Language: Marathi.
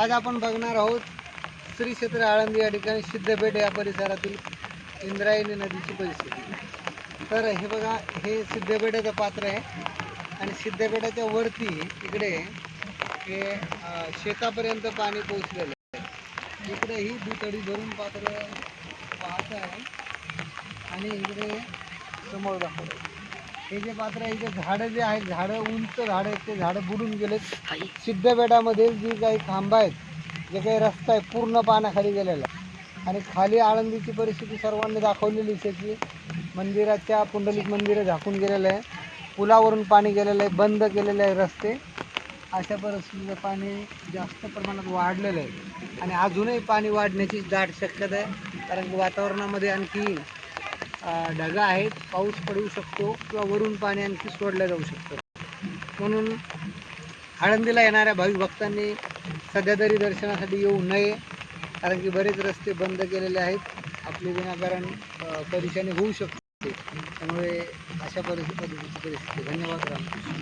आज आपण बघणार आहोत श्री क्षेत्र आळंदी या ठिकाणी सिद्धपेठ या परिसरातील इंद्रायणी नदीची परिस्थिती. तर हे बघा हे सिद्धपेठाचं पात्र आहे आणि सिद्धपेठाच्या वरती इकडे हे शेतापर्यंत पाणी पोचलेलं आहे. इकडे ही दुतडी भरून पात्र वाहत आहे आणि इकडे समोर दाखवलं. हे जे पात्र आहे इथे झाडं जे आहेत झाडं उंच झाडं आहेत ते झाडं बुडून गेलेत. सिद्धपेठामध्ये जी काही खांब आहेत जे काही रस्ता आहे पूर्ण पाण्याखाली गेलेला आहे. आणि खाली आळंदीची परिस्थिती सर्वांनी दाखवलेलीच आहे की मंदिराच्या पुंडलिक मंदिरं झाकून गेलेलं आहे. पुलावरून पाणी गेलेलं आहे बंद केलेले आहे रस्ते. अशा परिस्थितीचं पाणी जास्त प्रमाणात वाढलेलं आहे. आणि अजूनही पाणी वाढण्याची दाट शक्यता आहे कारण वातावरणामध्ये आणखी ढगा आहेत पाऊस पडू शकतो किंवा वरून पाणी आणखी सोडलं जाऊ शकतं. म्हणून आळंदीला येणाऱ्या भाविक भक्तांनी सध्या तरी दर्शनासाठी येऊ नये कारण की बरेच रस्ते बंद केलेले आहेत. आपली विनाकारण परेशानी होऊ शकते. त्यामुळे अशा परिस्थिती परिस्थिती. धन्यवाद राम.